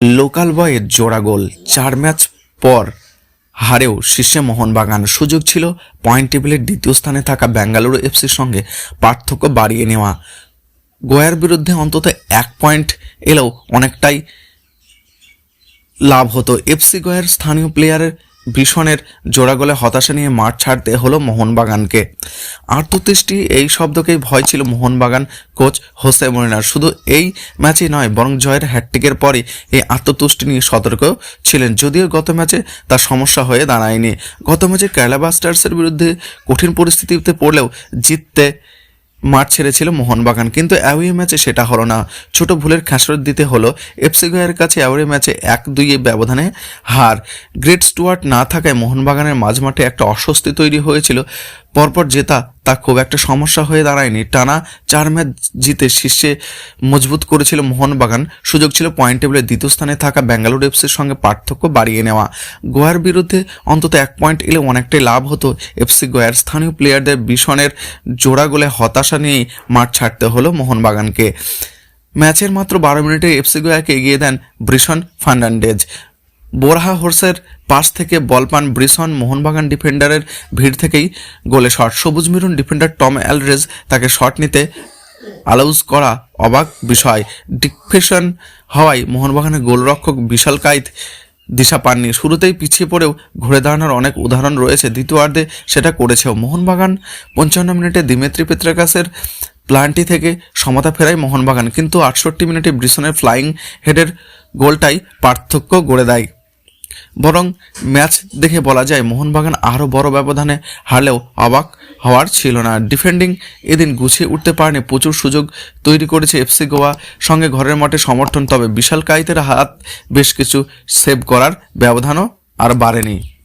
Local বয়ের জোড়া গোল চার ম্যাচ পর হারেও শীর্ষে মোহনবাগান। সুযোগ ছিল পয়েন্ট টেবিলের দ্বিতীয় স্থানে থাকা বেঙ্গালুরু এফসির সঙ্গে পার্থক্য বাড়িয়ে নেওয়া। গোয়ার বিরুদ্ধে অন্তত এক পয়েন্ট এলেও অনেকটাই লাভ হতো। এফসি গোয়ার স্থানীয় প্লেয়ারের ভীষণের জোড়া গোলে হতাশা নিয়ে মাঠ ছাড়তে হলো মোহনবাগানকে। আত্মতৃষ্টি এই শব্দকেই ভয় ছিল মোহনবাগান কোচ হোসে মরিনার। শুধু এই ম্যাচে নয়, বরং জয়ের হ্যাটটিকের পরে এই আত্মতুষ্টি নিয়ে সতর্ক ছিলেন। যদিও গত ম্যাচে তার সমস্যা হয়ে দাঁড়ায়নি। গত ম্যাচে কেরালা ব্লাস্টার্সের বিরুদ্ধে কঠিন পরিস্থিতিতে পড়লেও জিততে মাঠ ছেড়েছিল মোহনবাগান, কিন্তু অ্যাওয়ে ম্যাচে সেটা হলো না। ছোট ভুলের খাসরত দিতে হলো এফসি গোয়ের কাছে অ্যাওয়ে ম্যাচে এক দুইয়ে ব্যবধানে হার। গ্রেট স্টুয়ার্ট না থাকায় মোহনবাগানের মাঝমাঠে একটা অস্বস্তি তৈরি হয়েছিল। পরপর জেতা তা খুব একটা সমস্যা হয়ে দাঁড়ায়নি। টানা চার ম্যাচ জিতে শীর্ষে মজবুত করেছিল মোহনবাগান। সুযোগ ছিল পয়েন্ট টেবিলের দ্বিতীয় স্থানে থাকা বেঙ্গালুরু এফসির সঙ্গে পার্থক্য বাড়িয়ে নেওয়া। গোয়ার বিরুদ্ধে অন্তত এক পয়েন্ট এলে অনেকটাই লাভ হতো এফসি গোয়ার। স্থানীয় প্লেয়ারদের বিশনের জোড়া গোলে হতাশা নিয়েই মাঠ ছাড়তে হলো মোহনবাগানকে। ম্যাচের মাত্র বারো মিনিটে এফসি গোয়াকে এগিয়ে দেন ব্রিশন ফার্নান্ডেজ। বোরহা হোর্সের পাশ থেকে বল পান ব্রিসন মোহনবাগান ডিফেন্ডারের ভিড় থেকেই গোলে শট। সবুজ মিরুন ডিফেন্ডার টম অ্যালরেজ তাকে শট নিতে আলাউজ করা অবাক বিষয়। ডিফেশন হওয়ায় মোহনবাগানের গোলরক্ষক বিশাল কাইত দিশা পাননি। শুরুতেই পিছিয়ে পড়েও ঘুরে দাঁড়ানোর অনেক উদাহরণ রয়েছে। দ্বিতীয়ার্ধে সেটা করেছেও মোহনবাগান। পঞ্চান্ন মিনিটে দিমেত্রি পেত্রাকাসের প্লান্টি থেকে সমতা ফেরায় মোহনবাগান। কিন্তু আটষট্টি মিনিটে ব্রিসনের ফ্লাইং হেডের গোলটাই পার্থক্য গড়ে দেয়। বরং ম্যাচ দেখে বলা যায়, মোহনবাগান আরও বড় ব্যবধানে হারলেও অবাক হওয়ার ছিল না। ডিফেন্ডিং এদিন গুছিয়ে উঠতে পারেনি, প্রচুর সুযোগ তৈরি করেছে এফসি গোয়া। সঙ্গে ঘরের মাঠে সমর্থন, তবে বিশাল কাইতের হাত বেশ কিছু সেভ করার ব্যবধানও আর বাড়েনি।